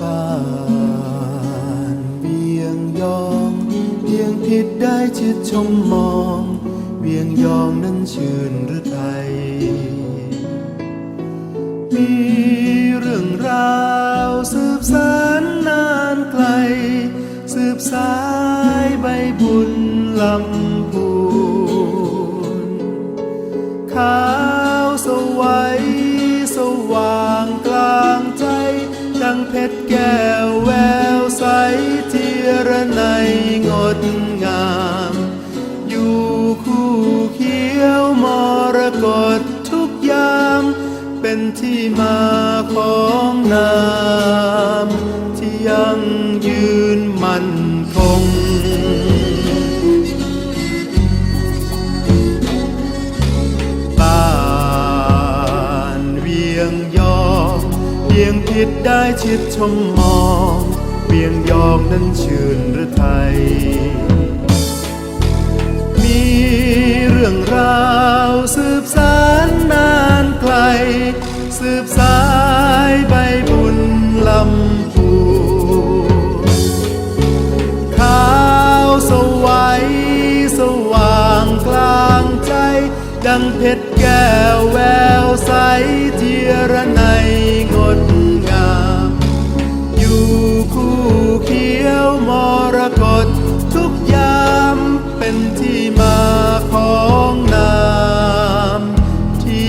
บ้านเบียงยองเบียงผิดได้ชิดชมมองเบียงยองนั้นชื่นหรือไทย มีเรื่องราวสืบสานนานไกล สืบสายใบบุญลำพู ชรแก้วแววใสที่ระในยงดงาม อยู่คู่เขียวมรกตทุกยาม เป็นที่มาของนามที่ยังยืนมั่น ได้ชิดชมมองเวียงยองนั้นชื่นหรือไทย มีเรื่องราวสืบสานนานไกล สืบสายใบบุญลำพูขาวสวัยสว่างกลางใจ ดังเพชรแก้วแววใสเทียระใน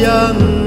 ที่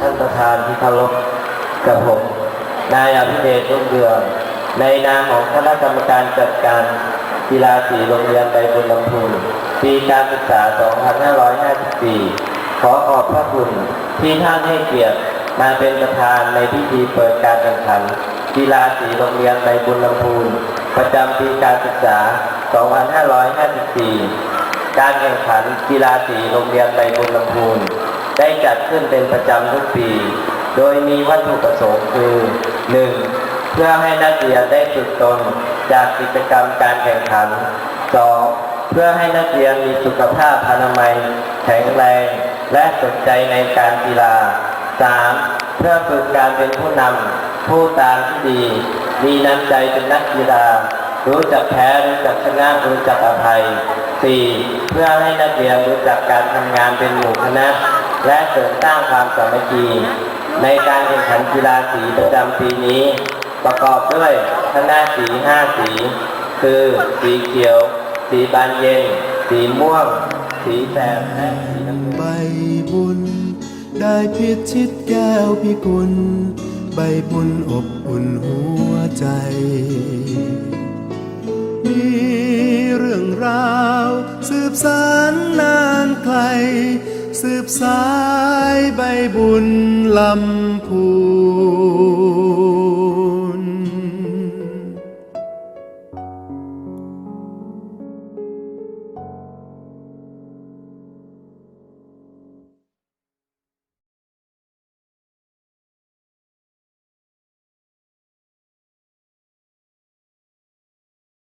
ท่านประธานที่เคารพกับผม นายอภิเดชรุ่งเรือง ในนามของคณะกรรมการจัดการกีฬาสีโรงเรียนใบบุญลำพูนปีการศึกษา 2554 ขอขอบพระคุณที่ท่านให้เกียรติมาเป็นประธานในพิธีเปิดการแข่งขันกีฬาสีโรงเรียนใบบุญลำพูนประจำปีการศึกษา 2554 การแข่งขันกีฬาสีโรงเรียนใบบุญลำพูน ได้จัดขึ้นเป็นประจำทุกปี โดยมีวัตถุประสงค์คือ 1. เพื่อให้นักเรียนได้ฝึกตนจากกิจกรรมการแข่งขัน 2. เพื่อให้นักเรียนมีสุขภาพอนามัย แข็งแรง และสนใจในการกีฬา 3. เพื่อฝึกการเป็นผู้นำผู้ตามที่ดี มีน้ำใจเป็นนักกีฬา รู้จักแพ้รู้จักชนะรู้จักอภัย 4. เพื่อให้นักเรียนรู้จักการทำงานเป็นหมู่คณะ และเสริมสร้างความสามัคคีในการแข่งขันกีฬาสีประจำปีนี้ ประกอบด้วยคณะสีห้าสี คือสีเขียว สีบานเย็น สีม่วง สีแสดและสีน้ำเงินใบบุญ ได้พิชิตแก้วพิกุล ใบบุญอบอุ่นหัวใจ มีเรื่องราวสืบสานนา ไกล สืบสายใบบุญลำพู